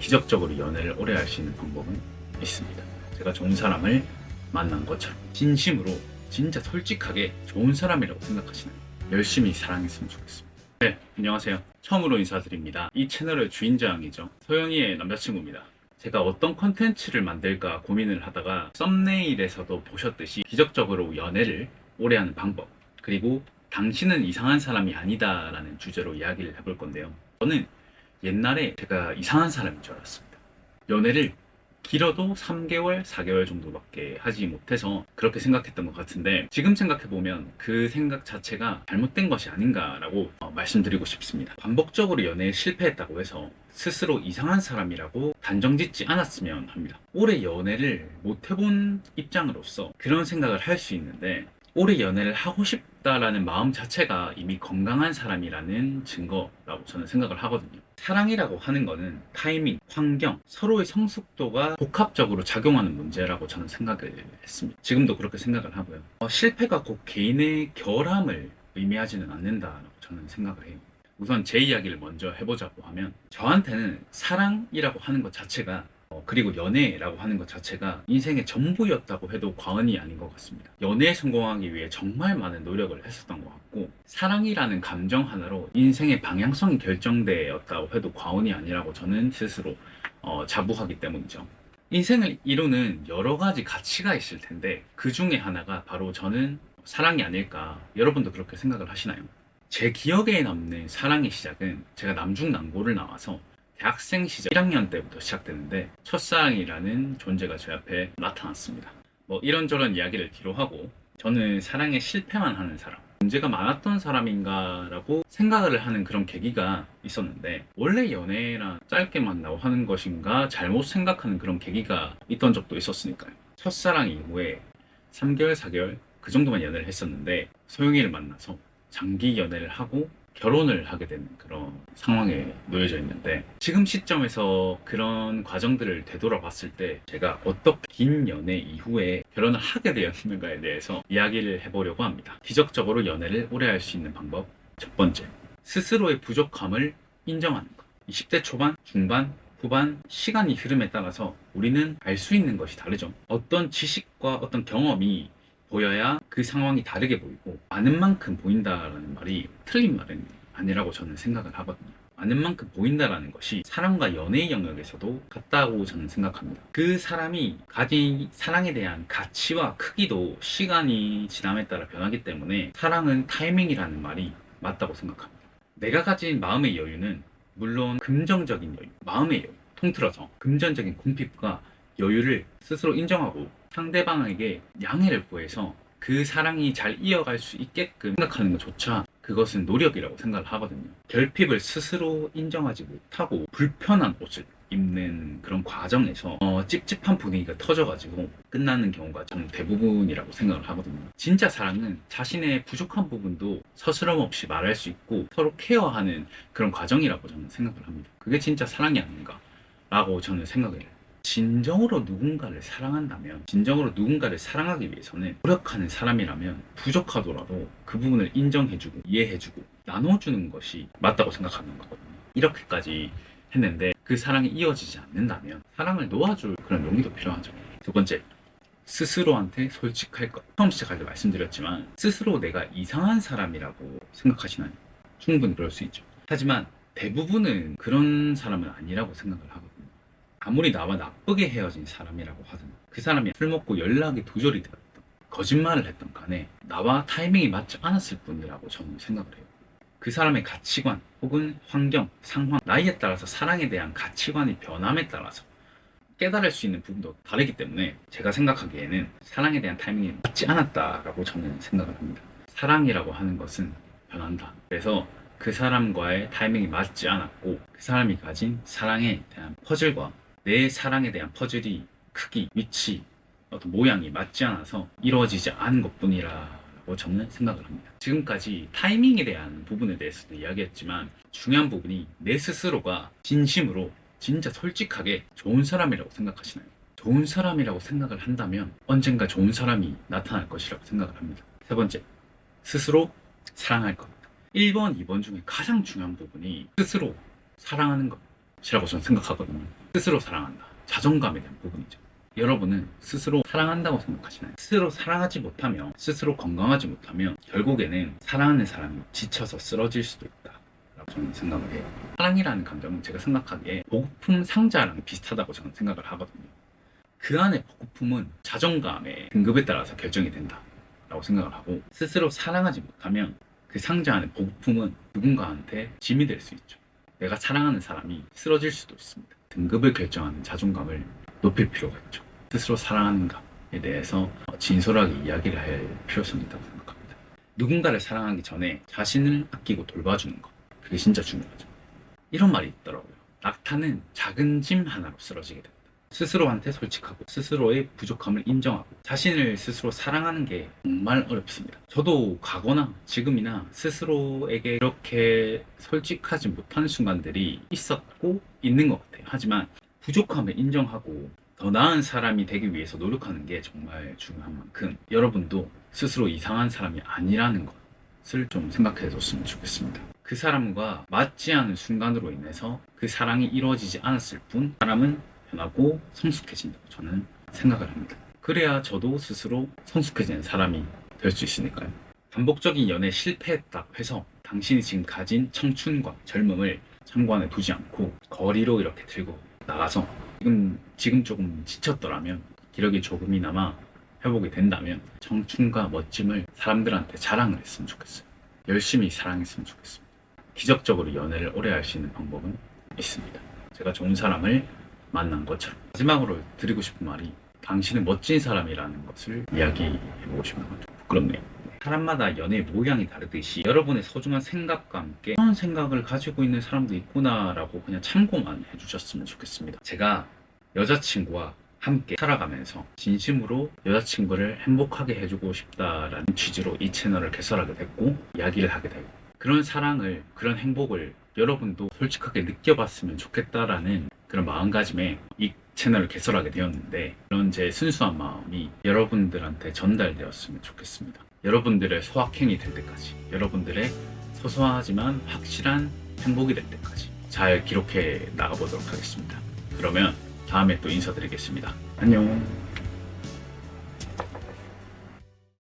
기적적으로 연애를 오래 할 수 있는 방법은 있습니다. 제가 좋은 사람을 만난 것처럼 진심으로 진짜 솔직하게 좋은 사람이라고 생각하시는 열심히 사랑했으면 좋겠습니다. 네, 안녕하세요. 처음으로 인사드립니다. 이 채널의 주인장이죠. 소영이의 남자친구입니다. 제가 어떤 컨텐츠를 만들까 고민을 하다가 썸네일에서도 보셨듯이 기적적으로 연애를 오래 하는 방법 그리고 당신은 이상한 사람이 아니다 라는 주제로 이야기를 해볼 건데요. 저는 옛날에 제가 이상한 사람인 줄 알았습니다. 연애를 길어도 3개월, 4개월 정도밖에 하지 못해서 그렇게 생각했던 것 같은데 지금 생각해보면 그 생각 자체가 잘못된 것이 아닌가라고 어, 말씀드리고 싶습니다. 반복적으로 연애에 실패했다고 해서 스스로 이상한 사람이라고 단정짓지 않았으면 합니다. 오래 연애를 못 해본 입장으로서 그런 생각을 할 수 있는데 오래 연애를 하고 싶다라는 마음 자체가 이미 건강한 사람이라는 증거라고 저는 생각을 하거든요. 사랑이라고 하는 거는 타이밍, 환경, 서로의 성숙도가 복합적으로 작용하는 문제라고 저는 생각을 했습니다. 지금도 그렇게 생각을 하고요. 어, 실패가 곧 개인의 결함을 의미하지는 않는다라고 저는 생각을 해요. 우선 제 이야기를 먼저 해보자고 하면 저한테는 사랑이라고 하는 것 자체가 어, 그리고 연애라고 하는 것 자체가 인생의 전부였다고 해도 과언이 아닌 것 같습니다. 연애에 성공하기 위해 정말 많은 노력을 했었던 것 같고 사랑이라는 감정 하나로 인생의 방향성이 결정되었다고 해도 과언이 아니라고 저는 스스로 어, 자부하기 때문이죠. 인생을 이루는 여러 가지 가치가 있을 텐데 그 중에 하나가 바로 저는 사랑이 아닐까 여러분도 그렇게 생각을 하시나요? 제 기억에 남는 사랑의 시작은 제가 남중남고를 나와서 대학생 시절 1학년 때부터 시작되는데 첫사랑이라는 존재가 제 앞에 나타났습니다. 뭐 이런저런 이야기를 뒤로 하고 저는 사랑에 실패만 하는 사람 문제가 많았던 사람인가라고 생각을 하는 그런 계기가 있었는데 원래 연애랑 짧게 만나고 하는 것인가 잘못 생각하는 그런 계기가 있던 적도 있었으니까요. 첫사랑 이후에 3개월, 4개월 그 정도만 연애를 했었는데 소영이를 만나서 장기 연애를 하고 결혼을 하게 되는 그런 상황에 놓여져 있는데 지금 시점에서 그런 과정들을 되돌아봤을 때 제가 어떻게 긴 연애 이후에 결혼을 하게 되었는가에 대해서 이야기를 해보려고 합니다. 기적적으로 연애를 오래 할 수 있는 방법 첫 번째 스스로의 부족함을 인정하는 것 20대 초반, 중반, 후반 시간이 흐름에 따라서 우리는 알 수 있는 것이 다르죠. 어떤 지식과 어떤 경험이 보여야 그 상황이 다르게 보이고 아는 만큼 보인다라는 말이 틀린 말은 아니라고 저는 생각을 하거든요. 아는 만큼 보인다라는 것이 사랑과 연애의 영역에서도 같다고 저는 생각합니다. 그 사람이 가진 사랑에 대한 가치와 크기도 시간이 지남에 따라 변하기 때문에 사랑은 타이밍이라는 말이 맞다고 생각합니다. 내가 가진 마음의 여유는 물론 긍정적인 여유, 마음의 여유, 통틀어서 금전적인 궁핍과 여유를 스스로 인정하고 상대방에게 양해를 구해서 그 사랑이 잘 이어갈 수 있게끔 생각하는 것조차 그것은 노력이라고 생각을 하거든요. 결핍을 스스로 인정하지 못하고 불편한 옷을 입는 그런 과정에서 어, 찝찝한 분위기가 터져가지고 끝나는 경우가 저는 대부분이라고 생각을 하거든요. 진짜 사랑은 자신의 부족한 부분도 서스럼 없이 말할 수 있고 서로 케어하는 그런 과정이라고 저는 생각을 합니다. 그게 진짜 사랑이 아닌가라고 저는 생각을 해요. 진정으로 누군가를 사랑한다면 진정으로 누군가를 사랑하기 위해서는 노력하는 사람이라면 부족하더라도 그 부분을 인정해주고 이해해주고 나눠주는 것이 맞다고 생각하는 거거든요. 이렇게까지 했는데 그 사랑이 이어지지 않는다면 사랑을 놓아줄 그런 용기도 필요하죠. 두 번째 스스로한테 솔직할 것. 처음 시작할 때 말씀드렸지만 스스로 내가 이상한 사람이라고 생각하시나요? 충분히 그럴 수 있죠. 하지만 대부분은 그런 사람은 아니라고 생각을 하거든요 아무리 나와 나쁘게 헤어진 사람이라고 하든 그 사람이 술 먹고 연락이 두절이 되었던 거짓말을 했던 간에 나와 타이밍이 맞지 않았을 뿐이라고 저는 생각을 해요. 그 사람의 가치관 혹은 환경, 상황, 나이에 따라서 사랑에 대한 가치관이 변함에 따라서 깨달을 수 있는 부분도 다르기 때문에 제가 생각하기에는 사랑에 대한 타이밍이 맞지 않았다라고 저는 생각을 합니다. 사랑이라고 하는 것은 변한다. 그래서 그 사람과의 타이밍이 맞지 않았고 그 사람이 가진 사랑에 대한 퍼즐과 내 사랑에 대한 퍼즐이 크기, 위치, 어떤 모양이 맞지 않아서 이루어지지 않은 것 뿐이라고 저는 생각을 합니다. 지금까지 타이밍에 대한 부분에 대해서도 이야기했지만 중요한 부분이 내 스스로가 진심으로 진짜 솔직하게 좋은 사람이라고 생각하시나요? 좋은 사람이라고 생각을 한다면 언젠가 좋은 사람이 나타날 것이라고 생각을 합니다. 세 번째, 스스로 사랑할 것. 1번, 2번 중에 가장 중요한 부분이 스스로 사랑하는 것이라고 저는 생각하거든요. 스스로 사랑한다. 자존감에 대한 부분이죠. 여러분은 스스로 사랑한다고 생각하시나요? 스스로 사랑하지 못하면, 스스로 건강하지 못하면, 결국에는 사랑하는 사람이 지쳐서 쓰러질 수도 있다. 라고 저는 생각을 해요. 사랑이라는 감정은 제가 생각하기에 보급품 상자랑 비슷하다고 저는 생각을 하거든요. 그 안에 보급품은 자존감의 등급에 따라서 결정이 된다. 라고 생각을 하고, 스스로 사랑하지 못하면 그 상자 안에 보급품은 누군가한테 짐이 될 수 있죠. 내가 사랑하는 사람이 쓰러질 수도 있습니다. 등급을 결정하는 자존감을 높일 필요가 있죠. 스스로 사랑하는가에 대해서 진솔하게 이야기를 할 필요성이 있다고 생각합니다. 누군가를 사랑하기 전에 자신을 아끼고 돌봐주는 것. 그게 진짜 중요하죠. 이런 말이 있더라고요. 낙타는 작은 짐 하나로 쓰러지게 됩니다. 스스로한테 솔직하고 스스로의 부족함을 인정하고 자신을 스스로 사랑하는 게 정말 어렵습니다. 저도 과거나 지금이나 스스로에게 이렇게 솔직하지 못한 순간들이 있었고 있는 것 같아요. 하지만 부족함을 인정하고 더 나은 사람이 되기 위해서 노력하는 게 정말 중요한 만큼 여러분도 스스로 이상한 사람이 아니라는 것을 좀 생각해 줬으면 좋겠습니다. 그 사람과 맞지 않은 순간으로 인해서 그 사랑이 이루어지지 않았을 뿐 사람은 변하고 성숙해진다고 저는 생각을 합니다. 그래야 저도 스스로 성숙해지는 사람이 될 수 있으니까요. 반복적인 연애 실패했다고 해서 당신이 지금 가진 청춘과 젊음을 참고안에 두지 않고 거리로 이렇게 들고 나가서 지금 지금 조금 지쳤더라면 기력이 조금이나마 회복이 된다면 청춘과 멋짐을 사람들한테 자랑을 했으면 좋겠어요. 열심히 사랑했으면 좋겠습니다. 기적적으로 연애를 오래 할 수 있는 방법은 있습니다. 제가 좋은 사람을 만난 것처럼 마지막으로 드리고 싶은 말이 당신은 멋진 사람이라는 것을 이야기해보고 싶은 거죠. 부끄럽네요. 사람마다 연애 모양이 다르듯이 여러분의 소중한 생각과 함께 이런 생각을 가지고 있는 사람도 있구나라고 그냥 참고만 해주셨으면 좋겠습니다. 제가 여자친구와 함께 살아가면서 진심으로 여자친구를 행복하게 해주고 싶다라는 취지로 이 채널을 개설하게 됐고 이야기를 하게 되고 그런 사랑을 그런 행복을 여러분도 솔직하게 느껴봤으면 좋겠다라는 그런 마음가짐에 이 채널을 개설하게 되었는데 그런 제 순수한 마음이 여러분들한테 전달되었으면 좋겠습니다. 여러분들의 소확행이 될 때까지 여러분들의 소소하지만 확실한 행복이 될 때까지 잘 기록해 나가보도록 하겠습니다. 그러면 다음에 또 인사드리겠습니다. 안녕.